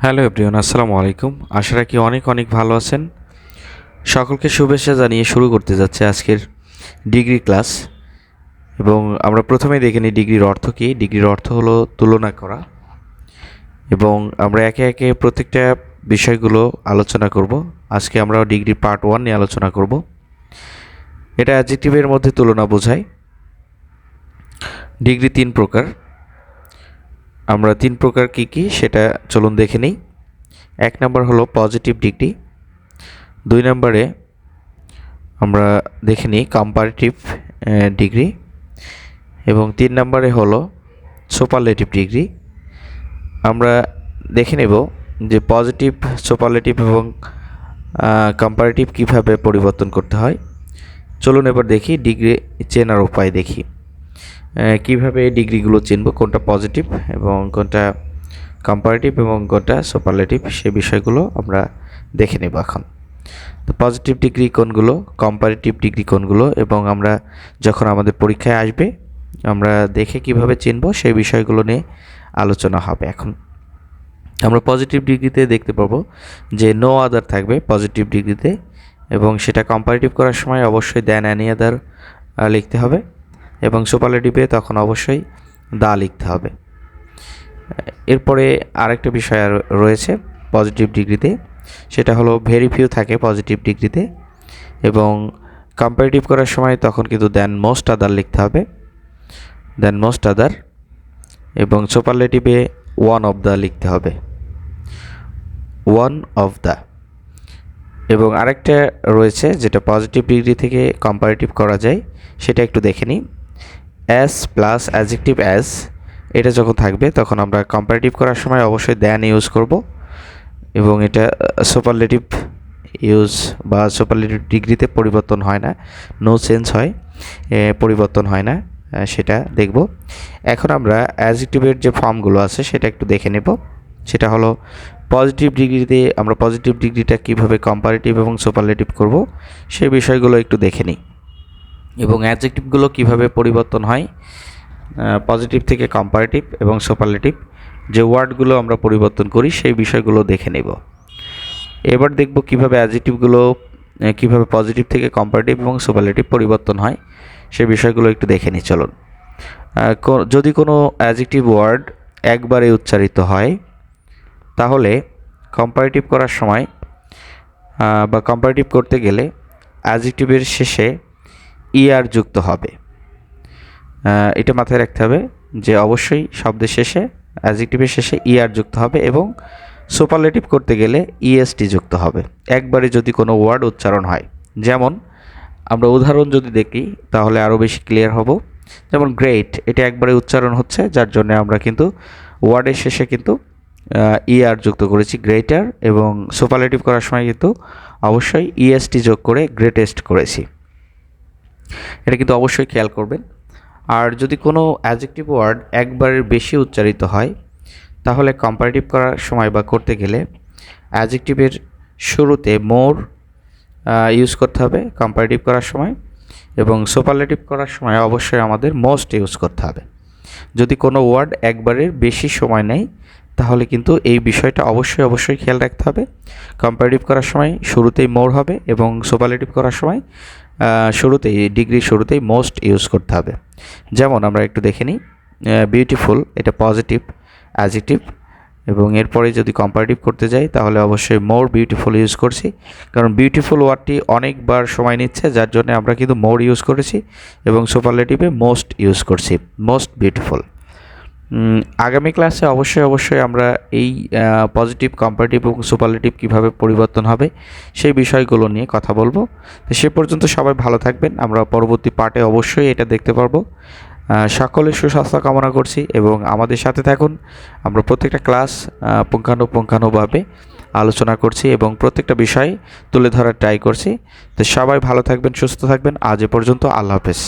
Hello everyone, আসসালামু আলাইকুম। আশা রাখি অনেক অনেক ভালো আছেন। সকলকে শুভেচ্ছা জানিয়ে শুরু করতে যাচ্ছে আজকের ডিগ্রি ক্লাস। এবং আমরা প্রথমেই দেখে নিই ডিগ্রির অর্থ কী। ডিগ্রির অর্থ হলো তুলনা করা। এবং আমরা একে একে প্রত্যেকটা বিষয়গুলো আলোচনা করব। আজকে আমরা ডিগ্রি পার্ট ওয়ান নিয়ে আলোচনা করব। এটা অ্যাডজেক্টিভের মধ্যে তুলনা বোঝায়। ডিগ্রি তিন প্রকার। আমরা তিন প্রকার কি কি সেটা চলুন দেখে নিই। এক নম্বর হলো পজিটিভ ডিগ্রি। দুই নম্বরে আমরা দেখে নিই কম্পারেটিভ ডিগ্রি। এবং তিন নম্বরে হলো সুপারলেটিভ ডিগ্রি। আমরা দেখে নেব যে পজিটিভ সুপারলেটিভ এবং কম্পারেটিভ কীভাবে পরিবর্তন করতে হয়। চলুন এবার দেখি ডিগ্রি চেনার উপায় দেখি। কীভাবে এই ডিগ্রিগুলো চিনব, কোনটা পজিটিভ এবং কোনটা কম্পারেটিভ এবং কোনটা সুপারলেটিভ সে বিষয়গুলো আমরা দেখে নেব এখন। তো পজিটিভ ডিগ্রি কোনগুলো কম্পারেটিভ ডিগ্রি কোনগুলো এবং আমরা যখন আমাদের পরীক্ষায় আসবে, আমরা দেখে কীভাবে চিনব, সেই বিষয়গুলো নিয়ে আলোচনা হবে এখন। আমরা পজিটিভ ডিগ্রিতে দেখতে পাবো যে নো আদার থাকবে পজিটিভ ডিগ্রিতে এবং সেটা কম্পারেটিভ করার সময় অবশ্যই দেন অ্যানি আদার লিখতে হবে। এবং সুপারলেটিভে তখন অবশ্যই দা লিখতে হবে। এরপরে আরেকটা বিষয় আর রয়েছে পজিটিভ ডিগ্রিতে, সেটা হলো ভেরি ফিউ থাকে পজিটিভ ডিগ্রিতে এবং কম্পারেটিভ করার সময় তখন কিন্তু দেন মোস্ট আদার লিখতে হবে। দেন মোস্ট আদার এবং সুপারলেটিভে ওয়ান অফ দ্য লিখতে হবে। ওয়ান অফ দ্য এবং আরেকটা রয়েছে যেটা পজিটিভ ডিগ্রি থেকে কম্পারেটিভ করা যায়, সেটা একটু দেখে নিই। অ্যাস প্লাস অ্যাজেক্টিভ অ্যাস এটা যখন থাকবে, তখন আমরা কম্পারেটিভ করার সময় অবশ্যই দ্যান ইউজ করব। এবং এটা সুপারলেটিভ ইউজ বা সুপারলেটিভ ডিগ্রিতে পরিবর্তন হয় না। নো চেঞ্জ হয় পরিবর্তন হয় না সেটা দেখব। এখন আমরা অ্যাজেক্টিভের যে ফর্মগুলো আছে, সেটা একটু দেখে নেব। সেটা হলো পজিটিভ ডিগ্রিতে আমরা পজিটিভ ডিগ্রিটা কীভাবে কম্পারেটিভ এবং সুপারলেটিভ করব সেই বিষয়গুলো একটু দেখে নিই। এবং অ্যাডজেক্টিভগুলো কীভাবে পরিবর্তন হয়? পজিটিভ থেকে কম্পারেটিভ এবং সুপারলেটিভ যে ওয়ার্ডগুলো আমরা পরিবর্তন করি, সেই বিষয়গুলো দেখে নেব। এবার দেখব কীভাবে অ্যাডজেক্টিভগুলো কীভাবে পজিটিভ থেকে কম্পারেটিভ এবং সুপারলেটিভ পরিবর্তন হয় সেই বিষয়গুলো একটু দেখে নিই, চলুন। যদি কোনো অ্যাডজেক্টিভ ওয়ার্ড একবারে উচ্চারিত হয়, তাহলে কম্পারেটিভ করার সময় বা কম্পারেটিভ করতে গেলে অ্যাডজেক্টিভের শেষে ইআর যুক্ত হবে। এটা মাথায় রাখতে হবে যে অবশ্যই শব্দের শেষে অ্যাজেক্টিভের শেষে ইআর যুক্ত হবে এবং সুপারলেটিভ করতে গেলে ইএসটি যুক্ত হবে। একবারে যদি কোনো ওয়ার্ড উচ্চারণ হয়, যেমন আমরা উদাহরণ যদি দেখি, তাহলে আরও বেশি ক্লিয়ার হব। যেমন গ্রেট এটা একবারে উচ্চারণ হচ্ছে, যার জন্য আমরা কিন্তু ওয়ার্ডের শেষে কিন্তু ইআর যুক্ত করেছি গ্রেটার এবং সুপারলেটিভ করার সময় কিন্তু অবশ্যই ইএসটি যোগ করে গ্রেটেস্ট করেছি। এটা কিন্তু অবশ্যই খেয়াল করবেন। আর যদি কোনো অ্যাজেক্টিভ ওয়ার্ড একবারের বেশি উচ্চারিত হয়, তাহলে কম্পারেটিভ করার সময় বা করতে গেলে অ্যাজেক্টিভের শুরুতে মোর ইউজ করতে হবে কম্পারেটিভ করার সময় এবং সুপারলেটিভ করার সময় অবশ্যই আমাদের মোস্ট ইউজ করতে হবে। যদি কোনো ওয়ার্ড একবারের বেশি সময় নেয়, তাহলে কিন্তু এই বিষয়টা অবশ্যই অবশ্যই খেয়াল রাখতে হবে। কম্পারেটিভ করার সময় শুরুতেই মোর হবে এবং সুপারলেটিভ করার সময় শুরুতেই ডিগ্রি শুরুতেই মোস্ট ইউজ করতে হবে। যেমন আমরা একটু দেখে নিই বিউটিফুল এটা পজিটিভ অ্যাজিটিভ এবং এরপরে যদি কম্পারেটিভ করতে যাই, তাহলে অবশ্যই মোর বিউটিফুল ইউজ করছি। কারণ বিউটিফুল ওয়ার্ডটি অনেকবার সময় নিচ্ছে, যার জন্য আমরা কিন্তু মোর ইউজ করেছি, এবং সুপারলেটিভে মোস্ট ইউজ করছি মোস্ট বিউটিফুল আগামী ক্লাসে অবশ্যই অবশ্যই আমরা এই পজিটিভ কম্পারেটিভ এবং সুপারলেটিভ কীভাবে পরিবর্তন হবে সেই বিষয়গুলো নিয়ে কথা বলব। তো সে পর্যন্ত সবাই ভালো থাকবেন। আমরা পরবর্তী পার্টে অবশ্যই এটা দেখতে পারব। সকলের সুস্বাস্থ্য কামনা করছি এবং আমাদের সাথে থাকুন। আমরা প্রত্যেকটা ক্লাস পুঙ্খানুপুঙ্খানুভাবে আলোচনা করছি এবং প্রত্যেকটা বিষয় তুলে ধরার ট্রাই করছি। তো সবাই ভালো থাকবেন, সুস্থ থাকবেন। আজ এ পর্যন্ত আল্লাহ হাফেজ।